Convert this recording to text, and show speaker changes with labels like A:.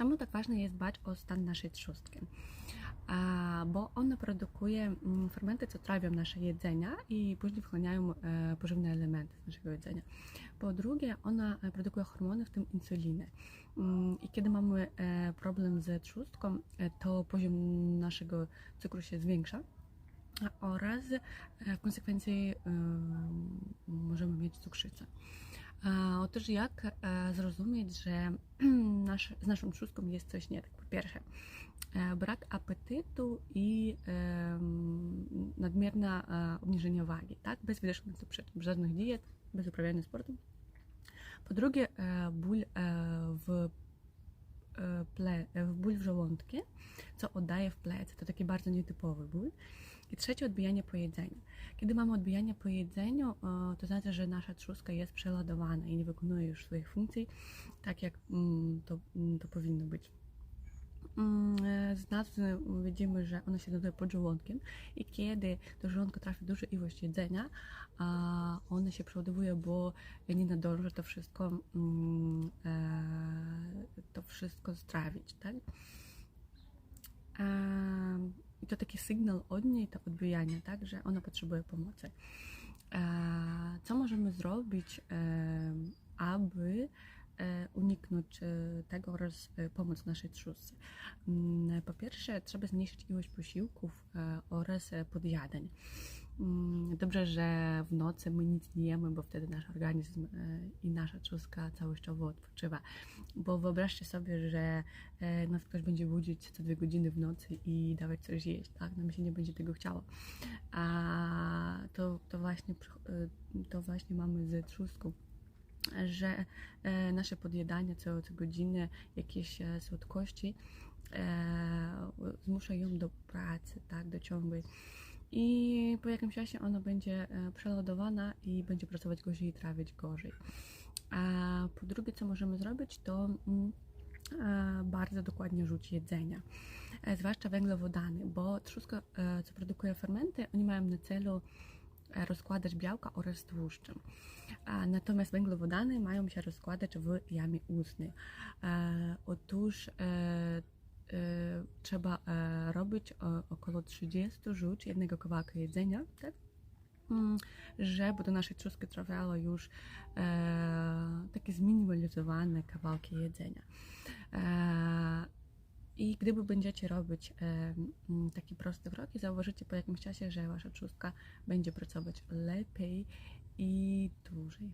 A: Czemu tak ważne jest dbać o stan naszej trzustki? Bo one produkuje mm, fermenty, co trawią nasze jedzenia i później wchłaniają e, pożywne elementy z naszego jedzenia. Po drugie, ona e, produkuje hormony, w tym insulinę. Mm, I kiedy mamy e, problem ze trzustką, to poziom naszego cukru się zwiększa oraz w konsekwencji możemy mieć cukrzycę. Otóż jak e, zrozumieć, że nasz, z naszą trzustką jest coś nie tak? Po pierwsze, e, brak apetytu i nadmierne obniżenie wagi, tak? Bez widocznych bez żadnych diet, bez uprawiania sportu. Po drugie, e, ból ple, e, w ból w żołądku, co oddaje w plecy. To taki bardzo nietypowy ból. I trzecie, odbijanie po jedzeniu. Kiedy mamy odbijanie po jedzeniu, to znaczy, że nasza trzustka jest przeładowana i nie wykonuje już swoich funkcji tak, jak mm, to, mm, to powinno być. Mm, Z nazwy widzimy, że ona się znajduje pod żołądkiem i kiedy do żołądka trafi duża ilość jedzenia, a one się przeładowuje, bo nie nadąży to wszystko, mm, e, to wszystko strawić, tak? I to taki sygnał od niej, to odbijanie, tak, że ona potrzebuje pomocy. Co możemy zrobić, aby uniknąć e, tego oraz e, pomóc naszej trzustce? Mm, Po pierwsze, trzeba zmniejszyć ilość posiłków e, oraz e, podjadań. Mm, Dobrze, że w nocy my nic nie jemy, bo wtedy nasz organizm e, i nasza trzustka całościowo odpoczywa. Bo wyobraźcie sobie, że e, nas ktoś będzie budzić co dwie godziny w nocy i dawać coś jeść, tak? Nam się nie będzie tego chciało. A to, to, właśnie, e, to właśnie mamy z trzustką że e, nasze podjadanie co, co godzinę, jakieś e, słodkości e, zmusza ją do pracy, tak, do ciągłej. I po jakimś czasie ona będzie przeładowana i będzie pracować gorzej i trawić gorzej. A po drugie, co możemy zrobić, to mm, bardzo dokładnie rzuć jedzenia, zwłaszcza węglowodany, bo trzustka, co produkuje fermenty, oni mają na celu rozkładać białka oraz tłuszcze. A Natomiast węglowodany mają się rozkładać w jamie ustnej. E, Otóż e, e, trzeba e, robić około 30 rzuć jednego kawałka jedzenia, tak? Mm, żeby do naszej trzustki trafiało już e, takie zminimalizowane kawałki jedzenia. I gdyby będziecie robić mm, takie proste kroki, zauważycie po jakimś czasie, że wasza trzustka będzie pracować lepiej i dłużej.